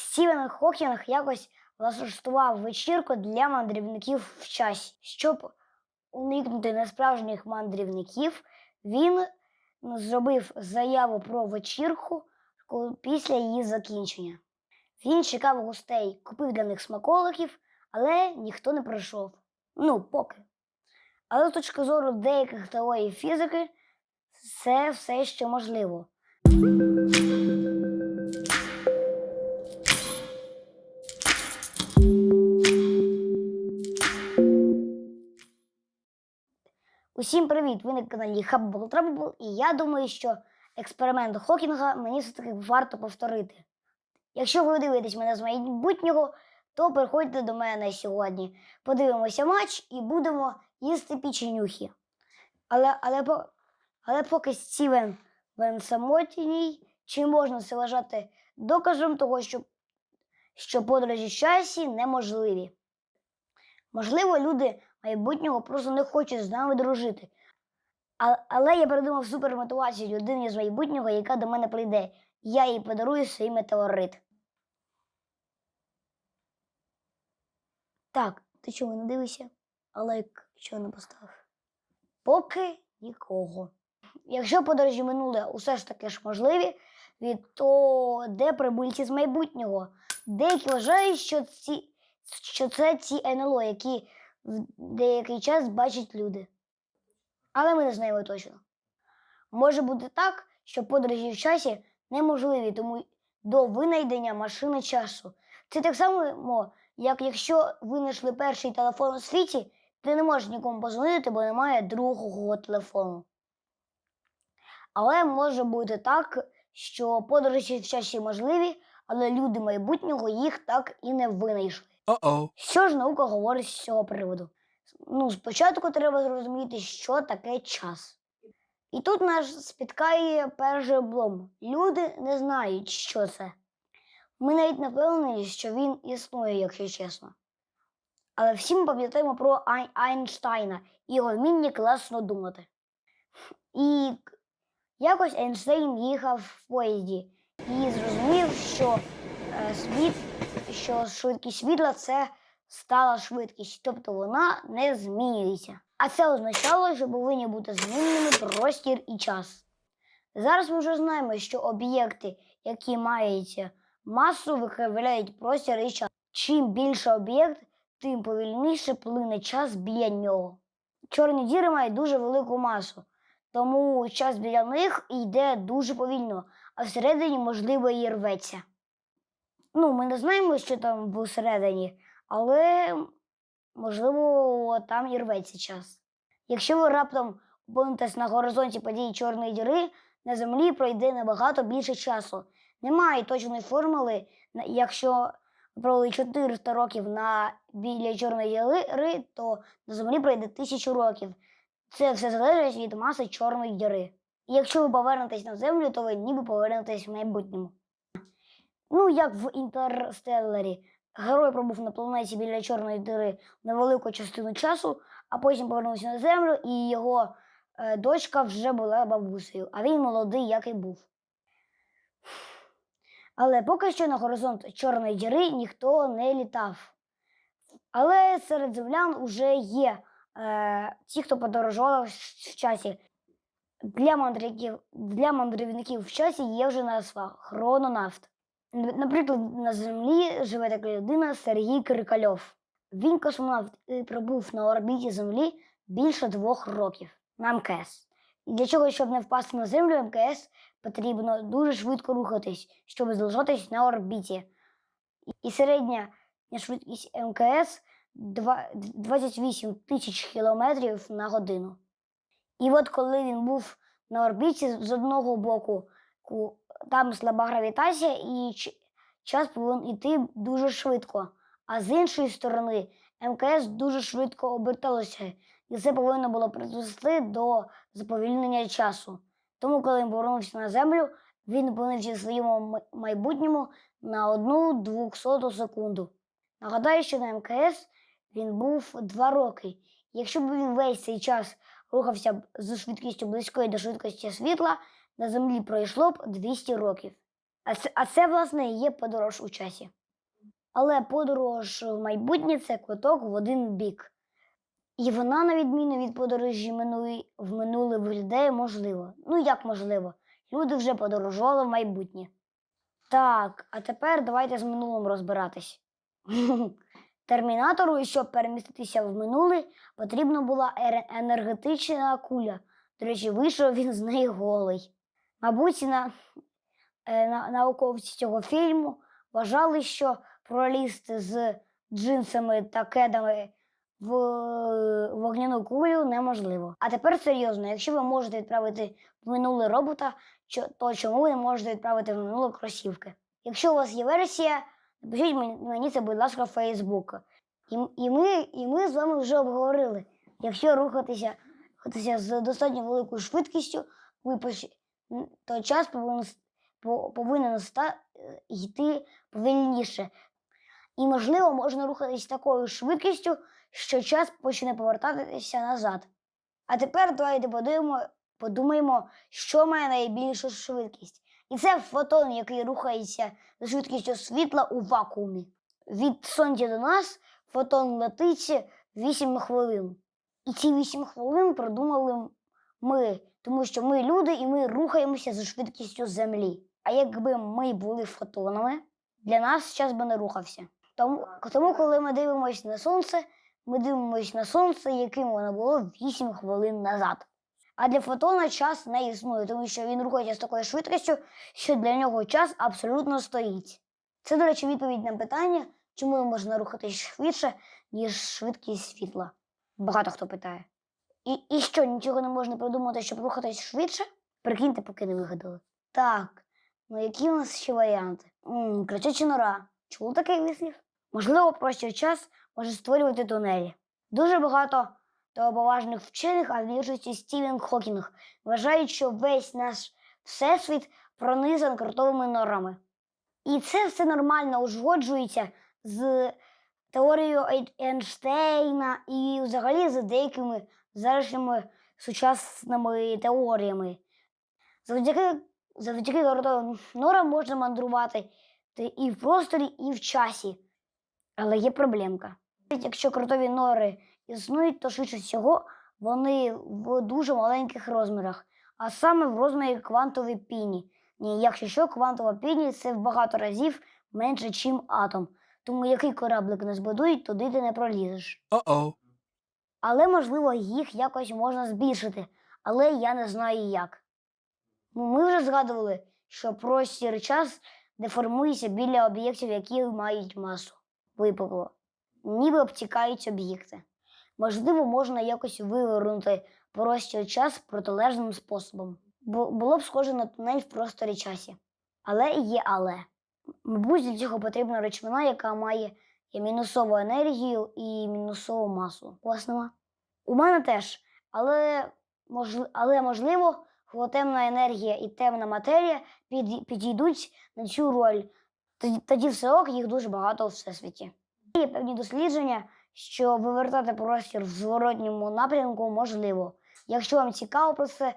Стівен Хокінг якось влаштував вечірку для мандрівників в часі. Щоб уникнути несправжніх мандрівників, він зробив заяву про вечірку після її закінчення. Він чекав гостей, купив для них смаколиків, але ніхто не прийшов. Ну, поки. Але з точки зору деяких теорій фізики, це все ще можливо. Усім привіт! Ви на каналі Hubble Trouble, і я думаю, що експеримент Хокінга мені все-таки варто повторити. Якщо ви дивитесь мене з майбутнього, то приходьте до мене сьогодні. Подивимося матч і будемо їсти печенюхи. Але, але, але поки Стівен Вен самотній, чи можна це вважати доказом того, що, що подорожі в часі неможливі? Можливо, люди майбутнього просто не хочуть з нами дружити. А, але я придумав супермотивацію людині з майбутнього, яка до мене прийде. Я їй подарую свій метеорит. Так, ти чого не дивишся? А лайк чого не поставив? Поки нікого. Якщо подорожі минуле усе ж таки ж можливі, то де прибульці з майбутнього? Деякі вважають, що, ці, що це ці НЛО, які в деякий час бачать люди. Але ми не знаємо точно. Може бути так, що подорожі в часі неможливі, тому до винайдення машини часу. Це так само, як якщо винайшли перший телефон у світі, ти не можеш нікому позвонити, бо немає другого телефону. Але може бути так, що подорожі в часі можливі, але люди майбутнього їх так і не винайшли. Uh-oh. Що ж наука говорить з цього приводу? Ну, спочатку треба зрозуміти, що таке час. І тут нас спіткає перший облом. Люди не знають, що це. Ми навіть не впевнені, що він існує, якщо чесно. Але всі ми пам'ятаємо про Ай- Айнштайна і його вміння класно думати. І якось Ейнштейн їхав в поїзді і зрозумів, що е, світ що швидкість світла це стала швидкість, тобто вона не змінюється. А це означало, що повинні бути змінними простір і час. Зараз ми вже знаємо, що об'єкти, які мають масу, викривляють простір і час. Чим більше об'єкт, тим повільніше плине час біля нього. Чорні діри мають дуже велику масу, тому час біля них йде дуже повільно, а всередині, можливо, і рветься. Ну, ми не знаємо, що там всередині, але можливо там і рветься час. Якщо ви раптом опинитесь на горизонті події чорної діри, на землі пройде набагато більше часу. Немає точної формули, якщо провели 400 років на біля чорної діри, то на землі пройде тисячу років. Це все залежить від маси чорної діри. І якщо ви повернетесь на землю, то ви ніби повернетесь в майбутньому. Ну, як в Інтерстелларі. Герой пробув на планеті біля чорної дири невелику частину часу, а потім повернувся на землю, і його е, дочка вже була бабусею, а він молодий, як і був. Але поки що на горизонт чорної діри ніхто не літав. Але серед землян вже є е, ті, хто подорожував в часі. Для мандрівників, для мандрівників в часі є вже назва хрононавт. Наприклад, на землі живе така людина Сергій Крикальов. Він космонавт і пробув на орбіті Землі більше двох років на МКС. І для чого, щоб не впасти на землю, МКС потрібно дуже швидко рухатись, щоб залишатись на орбіті. І- середня швидкість МКС 28 тисяч кілометрів на годину. І от коли він був на орбіті, з одного боку ку- там слаба гравітація, і час повинен йти дуже швидко. А з іншої сторони, МКС дуже швидко оберталося, і це повинно було призвести до заповільнення часу. Тому, коли він повернувся на землю, він опинився в своєму майбутньому на одну двохсоту секунду. Нагадаю, що на МКС він був два роки. Якщо б він весь цей час рухався з швидкістю близької до швидкості світла, на землі пройшло б 200 років. А це, а це, власне, є подорож у часі. Але подорож в майбутнє це квиток в один бік. І вона, на відміну від подорожі минулої, в минуле, виглядає можливо. Ну, як можливо? Люди вже подорожували в майбутнє. Так, а тепер давайте з минулим розбиратись. Термінатору, щоб переміститися в минуле, потрібна була енергетична куля. До речі, вийшов він з неї голий. Мабуть, на, е, на, науковці цього фільму вважали, що пролізти з джинсами та кедами в вогняну кулю неможливо. А тепер серйозно, якщо ви можете відправити в минуле робота, то чому ви не можете відправити в минуле кросівки? Якщо у вас є версія, напишіть мені, це, будь ласка, в Фейсбук. І, і, ми, і ми з вами вже обговорили. Якщо рухатися, рухатися з достатньо великою швидкістю, ви н- то час повинен, повинен е, йти повільніше. І, можливо, можна рухатись такою швидкістю, що час почне повертатися назад. А тепер давайте подумаємо, подумаємо, що має найбільшу швидкість. І це фотон, який рухається за швидкістю світла у вакуумі. Від сонця до нас фотон летить 8 хвилин. І ці 8 хвилин продумали ми, тому що ми люди і ми рухаємося за швидкістю Землі. А якби ми були фотонами, для нас час би не рухався. Тому, тому коли ми дивимося на сонце, ми дивимося на сонце, яким воно було 8 хвилин назад. А для фотона час не існує, тому що він рухається з такою швидкістю, що для нього час абсолютно стоїть. Це, до речі, відповідь на питання, чому можна рухатись швидше, ніж швидкість світла. Багато хто питає. І, і що, нічого не можна придумати, щоб рухатись швидше? Прикиньте, поки не вигадали. Так, ну які у нас ще варіанти? М, Кричача нора. Чули такий вислів? Можливо, простір час може створювати тунелі. Дуже багато поважних вчених, а в більшості Стівен Хокінг, вважають, що весь наш всесвіт пронизан крутовими норами. І це все нормально узгоджується з теорією Ейнштейна і взагалі з деякими зарішніми сучасними теоріями. Завдяки, завдяки крутовим норам можна мандрувати і в просторі, і в часі. Але є проблемка. Якщо крутові нори існують, то швидше всього вони в дуже маленьких розмірах, а саме в розмірі квантової піні. Ні, якщо що, квантова піні це в багато разів менше, ніж атом. Тому який кораблик не збудують, туди ти не пролізеш. Uh-oh. Але, можливо, їх якось можна збільшити, але я не знаю як. Ну, Ми вже згадували, що простір час деформується біля об'єктів, які мають масу. Випукло. Ніби обтікають об'єкти. Можливо, можна якось вивернути простір час протилежним способом. Бу- було б схоже на тунель в просторі часі. Але є але. Мабуть, для цього потрібна речовина, яка має і мінусову енергію і мінусову масу. У? У мене теж. Але, можли... але можливо, темна енергія і темна матерія під... підійдуть на цю роль. Тоді, тоді все ок, їх дуже багато у всесвіті. Є певні дослідження, що вивертати простір в зворотньому напрямку можливо. Якщо вам цікаво про це,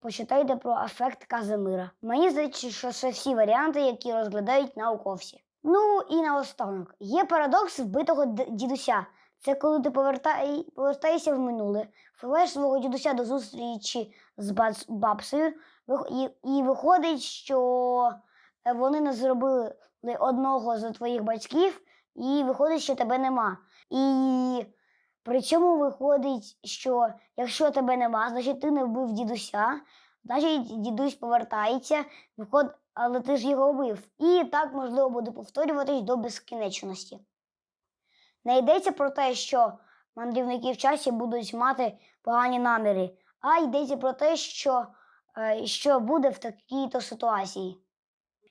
почитайте про ефект Казимира. Мені здається, що це всі варіанти, які розглядають науковці. Ну і наостанок. Є парадокс вбитого дідуся. Це коли ти повертай, повертаєшся в минуле, впливаєш свого дідуся до зустрічі з бац- бабцею, і, і виходить, що е, вони не зробили одного з твоїх батьків, і виходить, що тебе нема. І при цьому виходить, що якщо тебе нема, значить ти не вбив дідуся, значить дідусь повертається, виход... але ти ж його вбив. І так можливо буде повторюватись до безкінечності. Не йдеться про те, що мандрівники в часі будуть мати погані наміри, а йдеться про те, що, е, що буде в такій-то ситуації.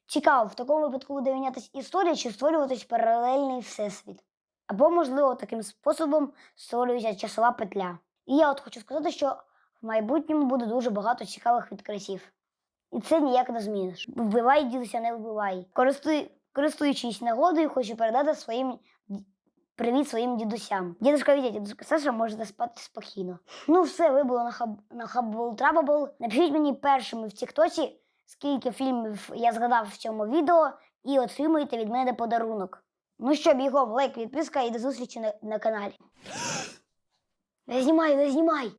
Цікаво, в такому випадку буде мінятися історія чи створюватись паралельний всесвіт. Або, можливо, таким способом створюється часова петля. І я от хочу сказати, що в майбутньому буде дуже багато цікавих відкриттів. І це ніяк не зміниш. Вбивай дідуся, не вбивай. Користуй, користуючись нагодою, хочу передати своїм привіт своїм дідусям. Дідушка Вітя, дідушка Саша, можете спати спокійно. Ну, все, ви були на хаб на Хаббл Трабабл. Напишіть мені першими в Тіктоці, скільки фільмів я згадав в цьому відео, і отримуєте від мене подарунок. Ну що, бігом, лайк, підписка і до зустрічі на, на каналі. Не знімай, не знімай!